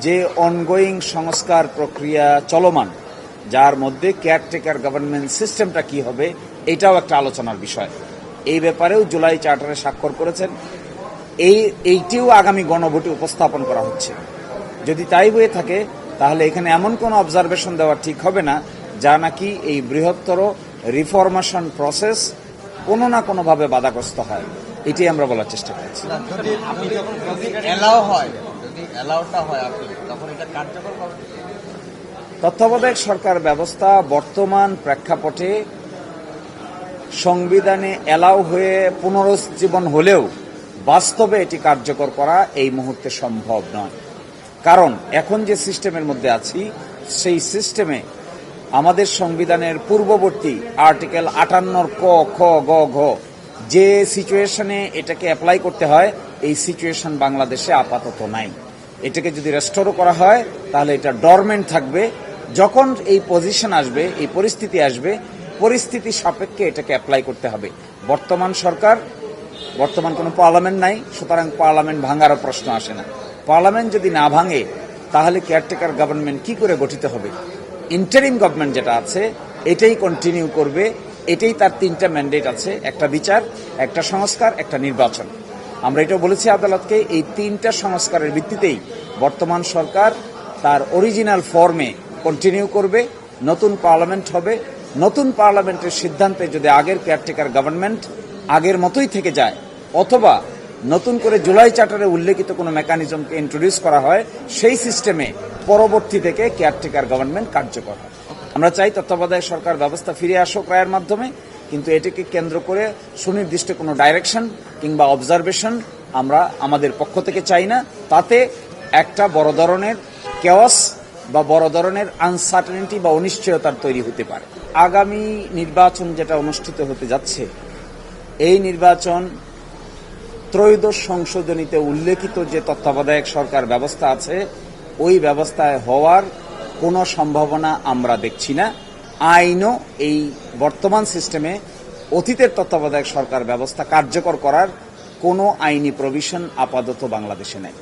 যে অনগোয়িং সংস্কার প্রক্রিয়া চলমান, যার মধ্যে কেয়ারটেকার গভর্নমেন্ট সিস্টেমটা কি হবে, এটাও একটা আলোচনার বিষয়। এই ব্যাপারেও জুলাই চার্টারে স্বাক্ষর করেছেন। এই, এইটিও আগামী গণভোটে উপস্থাপন করা হচ্ছে। যদি তাই হয়ে থাকে, তাহলে এখানে এমন কোনো অবজারভেশন দেওয়া ঠিক হবে না, যা নাকি এই বৃহত্তর রিফরমেশন প্রসেস কোনো না কোনোভাবে বাধাগ্রস্ত হয়। এটি আমরা বলার চেষ্টা করছি। এলাও হয় তখন এটা কার্যকর হবে। তত্ত্বাবধায়ক সরকার ব্যবস্থা বর্তমান প্রেক্ষাপটে সংবিধানে এলাও হয়ে পুনরুজ্জীবন হলেও বাস্তবে এটি কার্যকর করা এই মুহূর্তে সম্ভব নয়। কারণ এখন যে সিস্টেমের মধ্যে আছি, সেই সিস্টেমে আমাদের সংবিধানের পূর্ববর্তী আর্টিকেল আটান্নর ক, খ, গ, ঘ, যে সিচুয়েশনে এটাকে অ্যাপ্লাই করতে হয়, এই সিচুয়েশন বাংলাদেশে আপাতত নাই। এটাকে যদি রেস্টোরও করা হয়, তাহলে এটা ডরমেন্ট থাকবে। যখন এই পজিশন আসবে, এই পরিস্থিতি আসবে, পরিস্থিতি সাপেক্ষে এটাকে অ্যাপ্লাই করতে হবে। বর্তমান সরকার, বর্তমান কোনো পার্লামেন্ট নাই, সুতরাং পার্লামেন্ট ভাঙারও প্রশ্ন আসে না। পার্লামেন্ট যদি না ভাঙে, তাহলে কেয়ারটেকার গভর্নমেন্ট কি করে গঠিত হবে? ইন্টারিম গভর্নমেন্ট যেটা আছে, এটাই কন্টিনিউ করবে। এটাই তার তিনটা ম্যান্ডেট আছে, একটা বিচার, একটা সংস্কার, একটা নির্বাচন। আমরা এটাও বলেছি আদালতকে এই তিনটা সংস্কারের ভিত্তিতেই বর্তমান সরকার তার অরিজিনাল ফর্মে কন্টিনিউ করবে, নতুন পার্লামেন্ট হবে, নতুন পার্লামেন্টের সিদ্ধান্তে যদি আগের কেয়ারটেকার গভর্নমেন্ট আগের মতোই থেকে যায়, অথবা নতুন করে জুলাই চার্টারে উল্লেখিত কোনো মেকানিজমকে ইন্ট্রোডিউস করা হয়, সেই সিস্টেমে পরবর্তী থেকে কেয়ারটেকার গভর্নমেন্ট কার্যকর হয়। আমরা চাই তত্ত্বাবধায়ক সরকার ব্যবস্থা ফিরে আসুক রায়ের মাধ্যমে কিন্তু এটিকে কেন্দ্র করে সুনির্দিষ্ট কোনো ডাইরেকশন কিংবা অবজারভেশন আমরা আমাদের পক্ষ থেকে চাই না। তাতে একটা বড় ধরনের কেওয়াস বা বড় ধরনের আনসার্টেনিটি বা অনিশ্চয়তার তৈরি হতে পারে। আগামী নির্বাচন যেটা অনুষ্ঠিত হতে যাচ্ছে, এই নির্বাচন ত্রয়োদশ সংশোধনীতে উল্লেখিত যে তত্ত্বাবধায়ক সরকার ব্যবস্থা আছে, ওই ব্যবস্থায় হওয়ার কোনো সম্ভাবনা আমরা দেখছি না। আইনও এই বর্তমান সিস্টেমে অতীতের তত্ত্বাবধায়ক সরকার ব্যবস্থা কার্যকর করার কোনো আইনি প্রভিশন আপাতত বাংলাদেশে নেই।